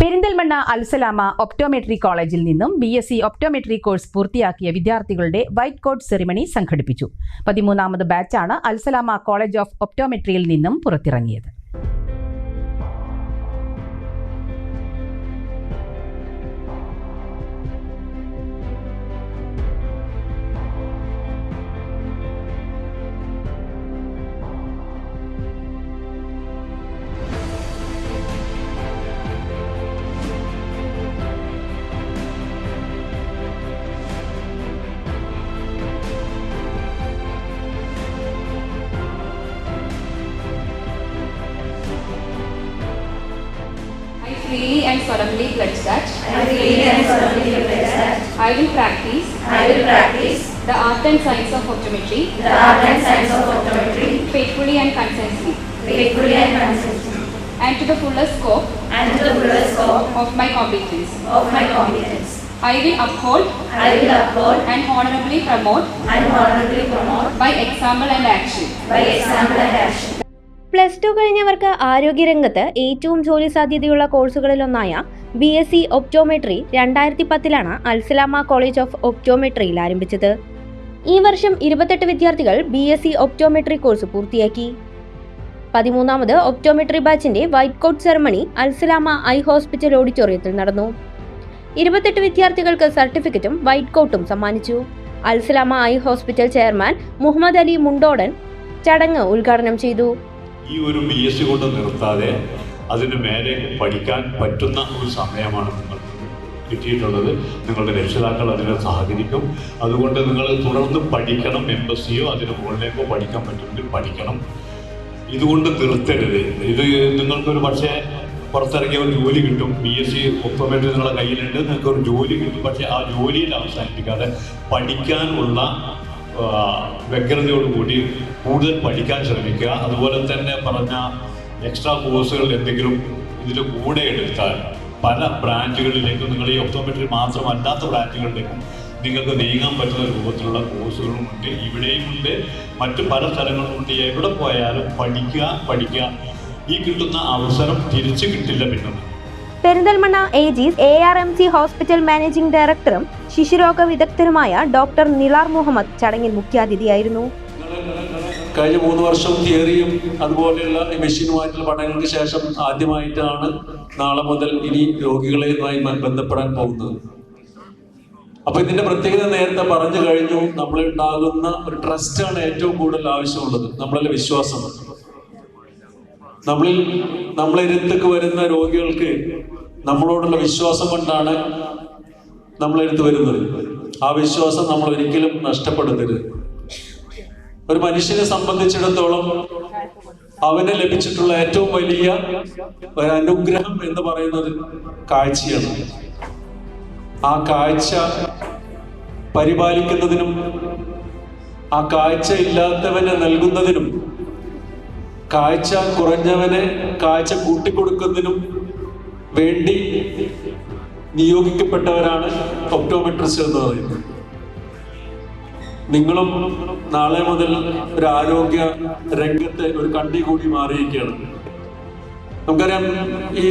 Perinthalmanna Al Salama optometry കോളേജിൽ നിന്നും B S C optometry course പൂർത്തിയാക്കിയ വിദ്യാർത്ഥികളുടെ വൈറ്റ് കോട്ട് സെറിമണി സംഘടിപ്പിച്ചു. പതിമൂന്നാമത് ബാച്ചാണ് അൽസലാമ കോളേജ് ഓഫ് ഒപ്റ്റോമെട്രിയിൽ നിന്നും പുറത്തിറങ്ങിയത്. Solemnly pledge that I freely and solemnly pledge that I will practice I will practice the art and science of optometry the art and science of optometry faithfully and consistently faithfully and consistently and to the fullest scope and to the fullest scope of my competence. of my competence. I will uphold I will uphold and honorably promote and honorably promote by example and action by example and action. Plus two കഴിഞ്ഞവർക്ക് ആരോഗ്യരംഗത്ത് ഏറ്റവും ജോലി സാധ്യതയുള്ള കോഴ്സുകളിലൊന്നായ B S C optometry രണ്ടായിരത്തി പത്തിലാണ് Al Salama college of ഒപ്റ്റോമെട്രിയിൽ ആരംഭിച്ചത്. ഈ വർഷം ഇരുപത്തെട്ട് വിദ്യാർത്ഥികൾ B S C optometry course പൂർത്തിയാക്കി. പതിമൂന്നാമത് ഒപ്റ്റോമെട്രി ബാച്ചിന്റെ white coat ceremony Alsalama eye hospital ഓഡിറ്റോറിയത്തിൽ നടന്നു. ഇരുപത്തെട്ട് വിദ്യാർത്ഥികൾക്ക് സർട്ടിഫിക്കറ്റും വൈറ്റ് കോട്ടും സമ്മാനിച്ചു. Alsalama eye hospital chairman Muhammad Ali Mundodan ചടങ്ങ് ഉദ്ഘാടനം ചെയ്തു. ഈ ഒരു ബി എസ് സി കൊണ്ട് നിർത്താതെ അതിന് മേലെ പഠിക്കാൻ പറ്റുന്ന ഒരു സമയമാണ് നിങ്ങൾക്ക് കിട്ടിയിട്ടുള്ളത്. നിങ്ങളുടെ രക്ഷിതാക്കൾ അതിനെ സഹകരിക്കും. അതുകൊണ്ട് നിങ്ങൾ തുടർന്ന് പഠിക്കണം എം എസ് സിയോ അതിന് മുകളിലേക്കോ പഠിക്കാൻ പറ്റുമെങ്കിൽ പഠിക്കണം. ഇതുകൊണ്ട് നിർത്തരുത്. ഇത് നിങ്ങൾക്കൊരു പക്ഷേ പുറത്തിറങ്ങിയ ഒരു ജോലി കിട്ടും. ബി എസ് സി ഒപ്പമേറ്റ് നിങ്ങളുടെ കയ്യിലുണ്ട്. നിങ്ങൾക്ക് ഒരു ജോലി കിട്ടും. പക്ഷേ ആ ജോലിയിൽ അവസാനിപ്പിക്കാതെ പഠിക്കാനുള്ള വ്യഗ്രതയോടുകൂടി കൂടുതൽ പഠിക്കാൻ ശ്രമിക്കുക. അതുപോലെ തന്നെ പറഞ്ഞ എക്സ്ട്രാ കോഴ്സുകൾ എന്തെങ്കിലും ഇതിന്റെ കൂടെ എടുത്താൽ പല ബ്രാഞ്ചുകളിലേക്കും നിങ്ങൾ ഈ ഒപ്റ്റോമെട്രി മാത്രമല്ലാത്ത ബ്രാഞ്ചുകളിലേക്കും നിങ്ങൾക്ക് നീങ്ങാൻ പറ്റുന്ന രൂപത്തിലുള്ള കോഴ്സുകളും ഉണ്ട്. ഇവിടെയും ഉണ്ട്. മറ്റു പല സ്ഥലങ്ങളും ഉണ്ട്. എവിടെ പോയാലും പഠിക്കുക പഠിക്കുക. ഈ കിട്ടുന്ന അവസരം തിരിച്ചു കിട്ടില്ല പിന്നെ Perinthalmanna AG's A R M C hospital managing ഡയറക്ടറും ശിശുരോഗ വിദഗ്ധരുമായ ഡോക്ടർ നിലാർ മുഹമ്മദ് ചടങ്ങിൽ മുഖ്യാതിഥിയായിരുന്നു. കഴിഞ്ഞ മൂന്ന് വർഷം തിയറിയും അതുപോലെയുള്ള മെഷീനുമായിട്ടുള്ള പഠനങ്ങൾക്ക് ശേഷം ആദ്യമായിട്ടാണ് നാളെ മുതൽ ഇനി രോഗികളെ ബ- ബന്ധപ്പെടാൻ പോകുന്നത്. അപ്പൊ ഇതിന്റെ പ്രത്യേകത നേരത്തെ പറഞ്ഞു കഴിഞ്ഞു. നമ്മളുണ്ടാകുന്ന ഒരു ട്രസ്റ്റാണ് ഏറ്റവും കൂടുതൽ ആവശ്യമുള്ളത്. നമ്മളെ വിശ്വാസം നമ്മളിൽ നമ്മളെ ഇരുത്തേക്ക് വരുന്ന രോഗികൾക്ക് നമ്മളോടുള്ള വിശ്വാസം കൊണ്ടാണ് നമ്മളെടുത്ത് വരുന്നത്. ആ വിശ്വാസം നമ്മൾ ഒരിക്കലും നഷ്ടപ്പെടുത്തരുത്. ഒരു മനുഷ്യനെ സംബന്ധിച്ചിടത്തോളം അവന് ലഭിച്ചിട്ടുള്ള ഏറ്റവും വലിയ ഒരു അനുഗ്രഹം എന്ന് പറയുന്നത് കാഴ്ചയാണ്. ആ കാഴ്ച പരിപാലിക്കുന്നതിനും ആ കാഴ്ച ഇല്ലാത്തവന് നൽകുന്നതിനും കാഴ്ച കുറഞ്ഞവനെ കാഴ്ച കൂട്ടിക്കൊടുക്കുന്നതിനും വേണ്ടി നിയോഗിക്കപ്പെട്ടവരാണ് ഒപ്റ്റോമെട്രിസ്റ്റ് എന്ന് പറയുന്നത്. നിങ്ങളും നാളെ മുതൽ ഒരു ആരോഗ്യ രംഗത്തെ ഒരു കണ്ടി കൂടി മാറിയിരിക്കുകയാണ്. നമുക്കറിയാം ഈ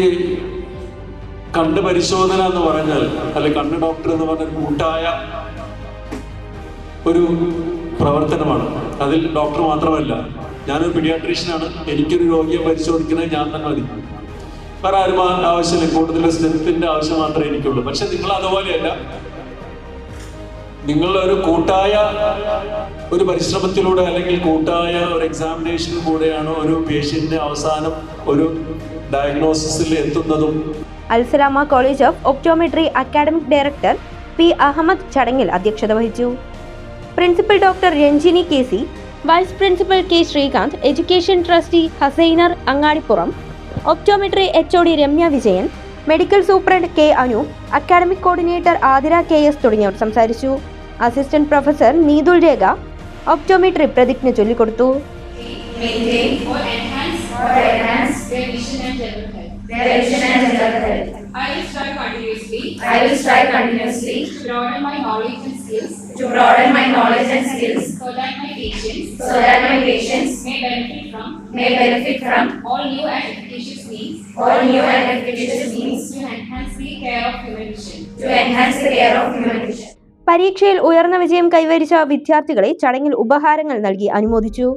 കണ്ണ് പരിശോധന എന്ന് പറഞ്ഞാൽ അല്ലെ കണ്ണ് ഡോക്ടർ എന്ന് പറഞ്ഞ കൂട്ടായ ഒരു പ്രവർത്തനമാണ്. അതിൽ ഡോക്ടർ മാത്രമല്ല ഞാനൊരു പീഡിയാട്രീഷ്യനാണ്. എനിക്കൊരു രോഗിയെ പരിശോധിക്കുന്നത് ഞാൻ തന്നെ മതി. വേറെ ആരും ആവശ്യമില്ല. കൂടുതൽ സ്ട്രെങ്ത്തിന്റെ ആവശ്യം മാത്രമേ എനിക്കുള്ളൂ. പക്ഷെ നിങ്ങൾ അതുപോലെയല്ല. ഒരു കൂട്ടായ ഒരു പരിശ്രമത്തിലൂടെ അല്ലെങ്കിൽ കൂട്ടായ ഒരു എക്സാമിനേഷനിലൂടെയാണ് ഒരു പേഷ്യന്റിന്റെ അവസാനം ഒരു ഡയഗ്നോസിസിൽ എത്തുന്നതും. Alsalama college of optometry academic director P Ahmed ചടങ്ങിൽ അധ്യക്ഷത വഹിച്ചു. Principal doctor Ranjini K C vice principal K Sreekanth education trustee Hasainar Angadippuram optometry H O D Ramya Vijayan medical superintendent K Anu academic coordinator Athira K S തുടങ്ങിയവർ സംസാരിച്ചു. Assistant professor Neethul Rekha optometry പ്രതിജ്ഞ ചൊല്ലിക്കൊടുത്തു. I will strive continuously, I will strive continuously. To broaden my knowledge and skills. To broaden my knowledge and skills so that my patients so that my patients may benefit from may benefit from all new and efficacious means all new and efficacious means to enhance the care of human vision. to enhance the care of human vision. പരീക്ഷയിൽ ഉയർന്ന വിജയം കൈവരിച്ച വിദ്യാർത്ഥികളെ ചടങ്ങിൽ ഉപഹാരങ്ങൾ നൽകി അനുമോദിച്ചു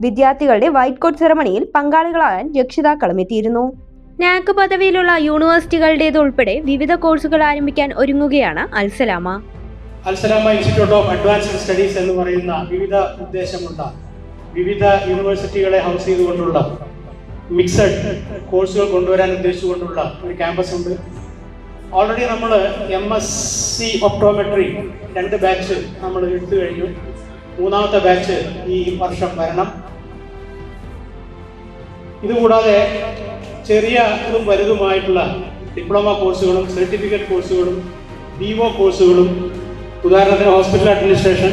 വിദ്യാർത്ഥികളുടെ white coat സെറമണിയിൽ പങ്കാളികളാകാൻ രക്ഷിതാക്കളും എത്തിയിരുന്നു നാക് പദവിയിലുള്ള യൂണിവേഴ്സിറ്റികളുടേതുൾപ്പെടെ വിവിധ കോഴ്സുകൾ ആരംഭിക്കാൻ ഒരുങ്ങുകയാണ് Alsalama Alsalama institute of advanced studies എന്ന് പറയുന്ന വിവിധ ഉദ്ദേശമുള്ള വിവിധ യൂണിവേഴ്സിറ്റികളെ ഹൗസ് ചെയ്തുകൊണ്ടുള്ള മിക്സഡ് കോഴ്സുകൾ കൊണ്ടുവരാൻ ഉദ്ദേശിച്ചുകൊണ്ടുള്ള ഒരു ക്യാമ്പസ് ഉണ്ട്. ഓൾറെഡി നമ്മൾ എം എസ് സി ഒപ്റ്റോമെട്രി രണ്ട് ബാച്ച് നമ്മൾ എടുത്തു കഴിഞ്ഞു. മൂന്നാമത്തെ ബാച്ച് ഈ വർഷം വരണം. ഇതുകൂടാതെ ചെറിയ ഇതും വലുതുമായിട്ടുള്ള ഡിപ്ലോമ കോഴ്സുകളും സർട്ടിഫിക്കറ്റ് കോഴ്സുകളും ബി ഒ കോഴ്സുകളും ഉദാഹരണത്തിന് hospital administration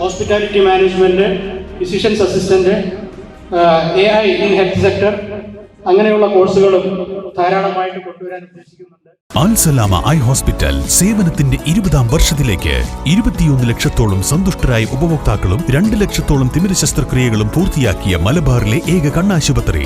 hospitality management physicians assistant A I in health sector അങ്ങനെയുള്ള കോഴ്സുകളും ധാരാളമായിട്ട് കൊണ്ടുവരാൻ ഉദ്ദേശിക്കുന്നുണ്ട്. അൽസലാമ ഐ ഹോസ്പിറ്റൽ സേവനത്തിന്റെ ഇരുപതാം വർഷത്തിലേക്ക് ഇരുപത്തിയൊന്ന് ലക്ഷത്തോളം സന്തുഷ്ടരായ ഉപഭോക്താക്കളും രണ്ട് ലക്ഷത്തോളം തിമിര ശസ്ത്രക്രിയകളും പൂർത്തിയാക്കിയ മലബാറിലെ ഏക കണ്ണാശുപത്രി.